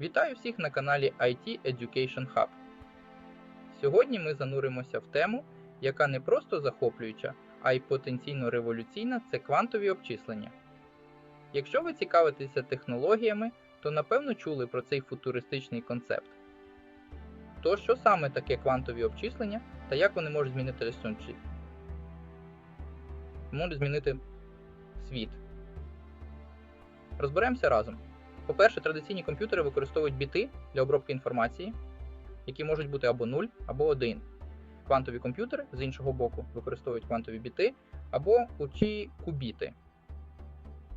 Вітаю всіх на каналі IT Education Hub. Сьогодні ми зануримося в тему, яка не просто захоплююча, а й потенційно революційна це квантові обчислення. Якщо ви цікавитеся технологіями, то напевно чули про цей футуристичний концепт. То що саме таке квантові обчислення та як вони можуть змінити ресурсі? Можуть змінити світ. Розберемося разом. По-перше, традиційні комп'ютери використовують біти для обробки інформації, які можуть бути або 0, або 1. Квантові комп'ютери з іншого боку використовують квантові біти або учі кубіти.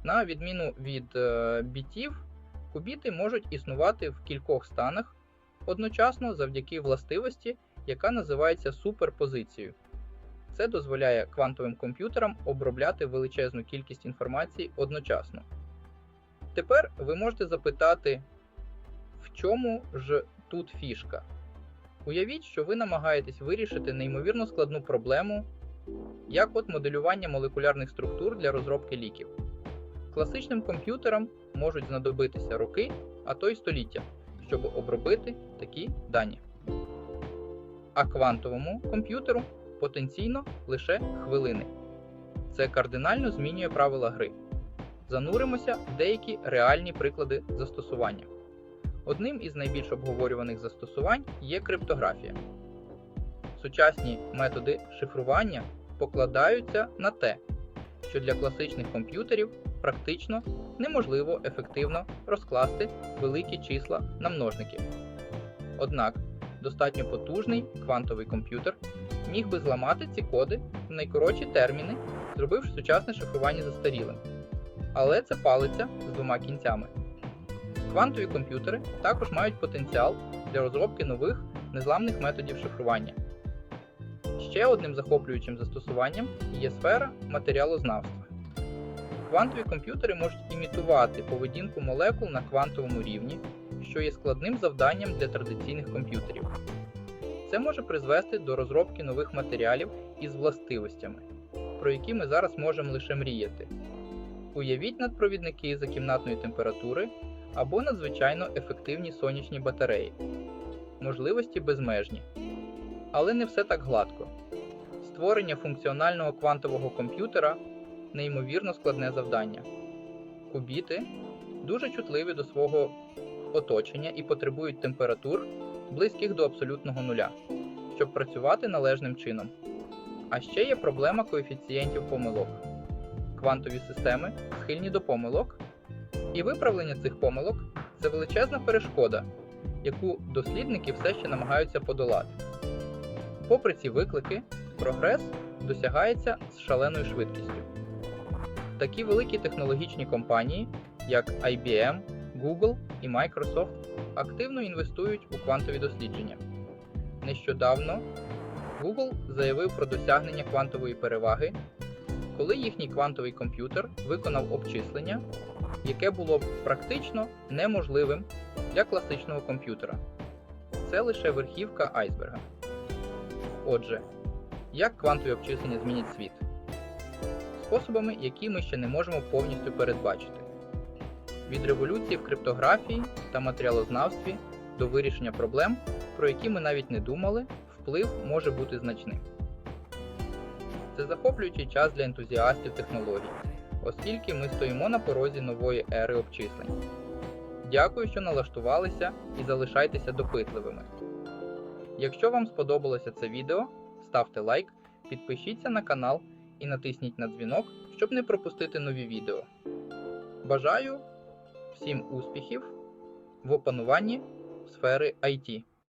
На відміну від е, бітів, кубіти можуть існувати в кількох станах одночасно завдяки властивості, яка називається суперпозицією. Це дозволяє квантовим комп'ютерам обробляти величезну кількість інформації одночасно. Тепер ви можете запитати, в чому ж тут фішка? Уявіть, що ви намагаєтесь вирішити неймовірно складну проблему, як от моделювання молекулярних структур для розробки ліків. Класичним комп'ютерам можуть знадобитися роки, а то й століття, щоб обробити такі дані. А квантовому комп'ютеру потенційно лише хвилини. Це кардинально змінює правила гри. Зануримося в деякі реальні приклади застосування. Одним із найбільш обговорюваних застосувань є криптографія. Сучасні методи шифрування покладаються на те, що для класичних комп'ютерів практично неможливо ефективно розкласти великі числа на множники. Однак достатньо потужний квантовий комп'ютер міг би зламати ці коди в найкоротші терміни, зробивши сучасне шифрування застарілим. Але це палиця з двома кінцями. Квантові комп'ютери також мають потенціал для розробки нових незламних методів шифрування. Ще одним захоплюючим застосуванням є сфера матеріалознавства. Квантові комп'ютери можуть імітувати поведінку молекул на квантовому рівні, що є складним завданням для традиційних комп'ютерів. Це може призвести до розробки нових матеріалів із властивостями, про які ми зараз можемо лише мріяти. Уявіть надпровідники за кімнатної температури або надзвичайно ефективні сонячні батареї. Можливості безмежні. Але не все так гладко. Створення функціонального квантового комп'ютера неймовірно складне завдання. Кубіти дуже чутливі до свого оточення і потребують температур, близьких до абсолютного нуля, щоб працювати належним чином. А ще є проблема коефіцієнтів помилок. Квантові системи схильні до помилок, і виправлення цих помилок це величезна перешкода, яку дослідники все ще намагаються подолати. Попри ці виклики, прогрес досягається з шаленою швидкістю. Такі великі технологічні компанії, як IBM, Google і Microsoft, активно інвестують у квантові дослідження. Нещодавно Google заявив про досягнення квантової переваги, коли їхній квантовий комп'ютер виконав обчислення, яке було б практично неможливим для класичного комп'ютера. Це лише верхівка айсберга. Отже, як квантові обчислення змінять світ? Способами, які ми ще не можемо повністю передбачити. Від революції в криптографії та матеріалознавстві до вирішення проблем, про які ми навіть не думали, вплив може бути значним. Це захоплюючий час для ентузіастів технологій, оскільки ми стоїмо на порозі нової ери обчислень. Дякую, що налаштувалися і залишайтеся допитливими. Якщо вам сподобалося це відео, ставте лайк, підпишіться на канал і натисніть на дзвінок, щоб не пропустити нові відео. Бажаю всім успіхів в опануванні сфери IT.